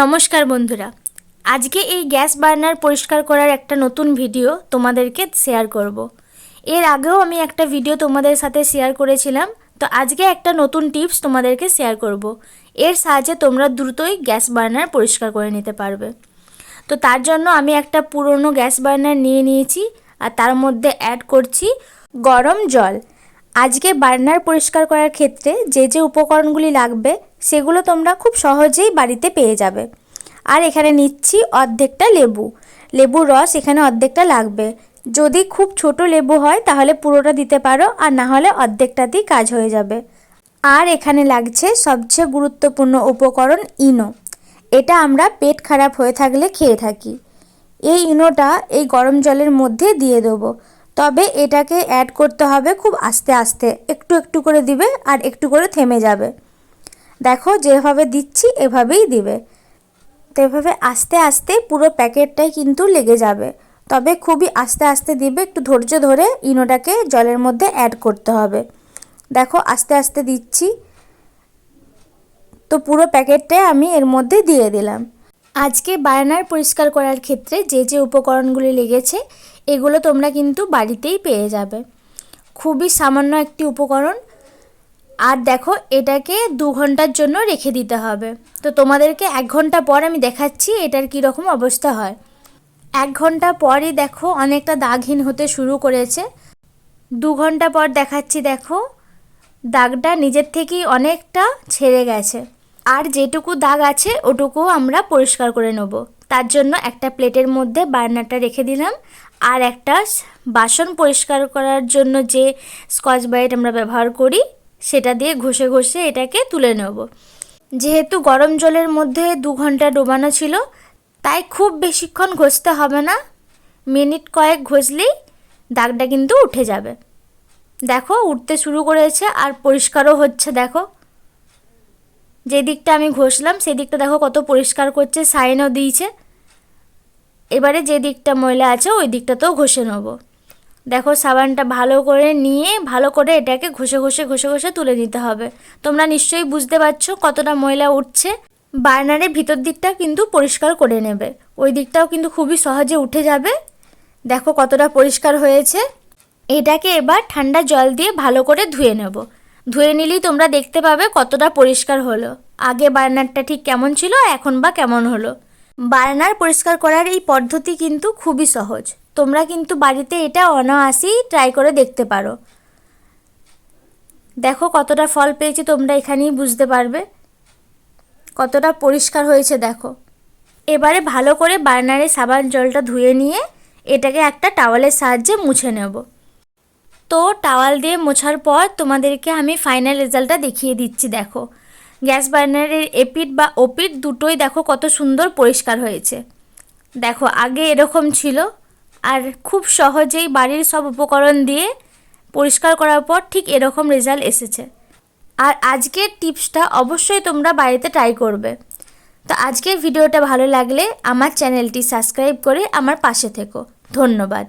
নমস্কার বন্ধুরা আজকে এই গ্যাস বার্নার পরিষ্কার করার একটা নতুন ভিডিও তোমাদেরকে শেয়ার করব। এর আগেও আমি একটা ভিডিও তোমাদের সাথে শেয়ার করেছিলাম, তো আজকে একটা নতুন টিপস তোমাদেরকে শেয়ার করব। এর সাহায্যে তোমরা দ্রুতই গ্যাস বার্নার পরিষ্কার করে নিতে পারবে তো তার জন্য আমি একটা পুরনো গ্যাস বার্নার নিয়ে নিয়েছি, আর তার মধ্যে অ্যাড করছি গরম জল আজকে বার্নার পরিষ্কার করার ক্ষেত্রে যে যে উপকরণগুলি লাগবে, সেগুলো তোমরা খুব সহজেই বাড়িতে পেয়ে যাবে। আর এখানে নিচ্ছি অর্ধেকটা লেবু। লেবুর রস এখানে অর্ধেকটা লাগবে। যদি খুব ছোট লেবু হয়, তাহলে পুরোটা দিতে পারো, আর না হলে অর্ধেকটাতেই কাজ হয়ে যাবে। আর এখানে লাগছে সবচেয়ে গুরুত্বপূর্ণ উপকরণ ইনো। এটা আমরা পেট খারাপ হয়ে থাকলে খেয়ে থাকি। এই ইনোটা এই গরম জলের মধ্যে দিয়ে দেবো। তবে এটাকে অ্যাড করতে হবে খুব আস্তে আস্তে। একটু একটু করে দিবে আর একটু করে থেমে যাবে। দেখো যেভাবে দিচ্ছি এভাবেই দিবে। তো এভাবে আস্তে আস্তে পুরো প্যাকেটটাই কিন্তু লেগে যাবে। তবে খুবই আস্তে আস্তে দিবে, একটু ধৈর্য ধরে ইনোটাকে জলের মধ্যে অ্যাড করতে হবে। দেখো আস্তে আস্তে দিচ্ছি। তো পুরো প্যাকেটটাই আমি এর মধ্যে দিয়ে দিলাম। আজকে বার্নার পরিষ্কার করার ক্ষেত্রে যে যে উপকরণগুলি লেগেছে, এগুলো তোমরা কিন্তু বাড়িতেই পেয়ে যাবে। খুবই সামান্য একটি উপকরণ। আর দেখো, এটাকে দু ঘণ্টার জন্য রেখে দিতে হবে। তো তোমাদেরকে এক ঘণ্টা পর আমি দেখাচ্ছি এটার কী রকম অবস্থা হয়। এক ঘণ্টা পরই দেখো, অনেকটা দাগহীন হতে শুরু করেছে। দু ঘণ্টা পর দেখাচ্ছি, দেখো, দাগটা নিজের থেকেই অনেকটা ছেড়ে গেছে। আর যেটুকু দাগ আছে, ওটুকুও আমরা পরিষ্কার করে নেব। তার জন্য একটা প্লেটের মধ্যে বার্নারটা রেখে দিলাম। আর একটা বাসন পরিষ্কার করার জন্য যে স্কচ ব্রাইট আমরা ব্যবহার করি, সেটা দিয়ে ঘষে ঘষে এটাকে তুলে নেব। যেহেতু গরম জলের মধ্যে দু ঘণ্টা ডোবানো ছিল, তাই খুব বেশিক্ষণ ঘষতে হবে না। মিনিট কয়েক ঘষলেই দাগটা কিন্তু উঠে যাবে। দেখো, উঠতে শুরু করেছে আর পরিষ্কারও হচ্ছে, দেখো। যে দিকটা আমি ঘষলাম সেই দিকটা দেখো কত পরিষ্কার করছে, সাইনও দিয়েছে। এবারে যে দিকটা ময়লা আছে, ওই দিকটাতেও ঘষে নেব। দেখো, সাবানটা ভালো করে নিয়ে, ভালো করে এটাকে ঘষে ঘষে ঘষে ঘষে তুলে নিতে হবে। তোমরা নিশ্চয়ই বুঝতে পারছ কতটা ময়লা উঠছে। বার্নারের ভিতর দিকটা কিন্তু পরিষ্কার করে নেবে। ওই দিকটাও কিন্তু খুবই সহজে উঠে যাবে। দেখো কতটা পরিষ্কার হয়েছে। এটাকে এবার ঠান্ডা জল দিয়ে ভালো করে ধুয়ে নেব। ধুয়ে নিলেই তোমরা দেখতে পাবে কতটা পরিষ্কার হলো। আগে বার্নারটা ঠিক কেমন ছিল, এখন বা কেমন হলো। বার্নার পরিষ্কার করার এই পদ্ধতি কিন্তু খুবই সহজ। তোমরা কিন্তু বাড়িতে এটা অনায়াসেই ট্রাই করে দেখতে পারো। দেখো কতটা ফল পেয়েছে, তোমরা এখানেই বুঝতে পারবে। কতটা পরিষ্কার হয়েছে, দেখো। এবারে ভালো করে বার্নারে সাবান জলটা ধুয়ে নিয়ে এটাকে একটা টাওয়ালের সাহায্যে মুছে নেব। তো টাওয়াল দিয়ে মোছার পর তোমাদেরকে আমি ফাইনাল রেজাল্টটা দেখিয়ে দিচ্ছি, দেখো। গ্যাস বার্নারের এপিট বা ওপিট দুটোই দেখো কত সুন্দর পরিষ্কার হয়েছে। দেখো, আগে এরকম ছিল, আর খুব সহজেই বাড়ির সব উপকরণ দিয়ে পরিষ্কার করার পর ঠিক এরকম রেজাল্ট এসেছে। আর আজকের টিপসটা অবশ্যই তোমরা বাড়িতে ট্রাই করবে। তো আজকের ভিডিওটা ভালো লাগলে আমার চ্যানেলটি সাবস্ক্রাইব করে আমার পাশে থেকো। ধন্যবাদ।